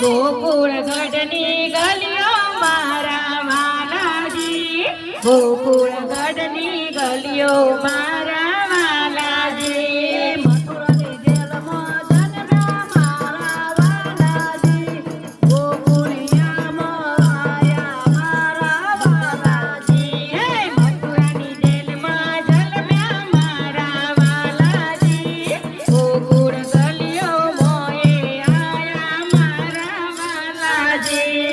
ગોકુળ ગઢની ગલીઓ મારા વાલાજી. ગોકુળ ગઢની ગલીઓ મારા Happy.